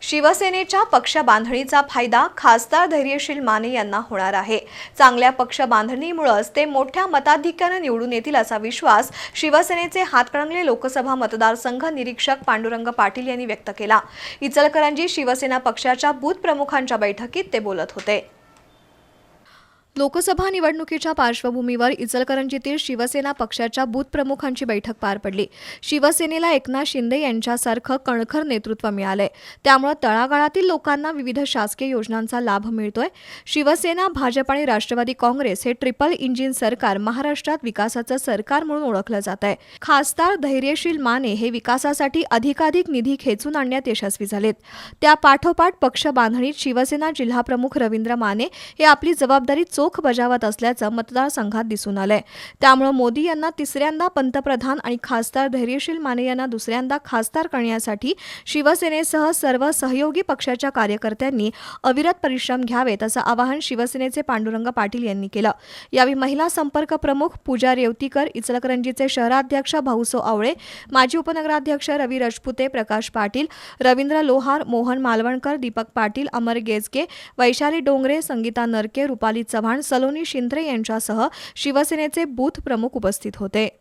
शिवसेनेच्या पक्षबांधणीचा फायदा खासदार धैर्यशील माने यांना होणार आहे. चांगल्या पक्षबांधणीमुळंच ते मोठ्या मताधिक्यानं निवडून येतील असा विश्वास शिवसेनेचे हातकणंगले लोकसभा मतदारसंघ निरीक्षक पांडुरंग पाटील यांनी व्यक्त केला. इचलकरंजी शिवसेना पक्षाच्या बूथ प्रमुखांच्या बैठकीत ते बोलत होते. लोकसभा निवडणुकीच्या पार्श्वभूमीवर इचलकरंजीतील शिवसेना पक्षाच्या बूथ प्रमुखांची बैठक पार पडली. शिवसेनेला एकनाथ शिंदे यांच्यासारखं कणखर नेतृत्व मिळालंय. त्यामुळे तळागाळातील लोकांना विविध शासकीय योजनांचा लाभ मिळतोय. शिवसेना भाजप आणि राष्ट्रवादी काँग्रेस हे ट्रिपल इंजिन सरकार महाराष्ट्रात विकासाचं सरकार म्हणून ओळखलं जात आहे खासदार धैर्यशील माने हे विकासासाठी अधिकाधिक निधी खेचून आणण्यात यशस्वी झालेत. त्या पाठोपाठ पक्ष बांधणीत शिवसेना जिल्हाप्रमुख रवींद्र माने हे आपली जबाबदारी चोख बजावत असल्याचं मतदारसंघात दिसून आलंय. त्यामुळे मोदी यांना तिसऱ्यांदा पंतप्रधान आणि खासदार धैर्यशील माने यांना दुसऱ्यांदा खासदार करण्यासाठी शिवसेनेसह सर्व सहयोगी पक्षाच्या कार्यकर्त्यांनी अविरत परिश्रम घ्यावेत असं आवाहन शिवसेनेचे पांडुरंग पाटील यांनी केलं. यावेळी महिला संपर्क प्रमुख पूजा रेवतीकर इचलकरंजीचे शहराध्यक्ष भाऊसो आवळे माजी उपनगराध्यक्ष रवी रजपुते प्रकाश पाटील रवींद्र लोहार मोहन मालवणकर दीपक पाटील अमर गेजगे वैशाली डोंगरे संगीता नरके रुपाली चव्हाण चव्हाण सलोनी शिंद्रे यांच्यासह शिवसेनेचे बूथ प्रमुख उपस्थित होते.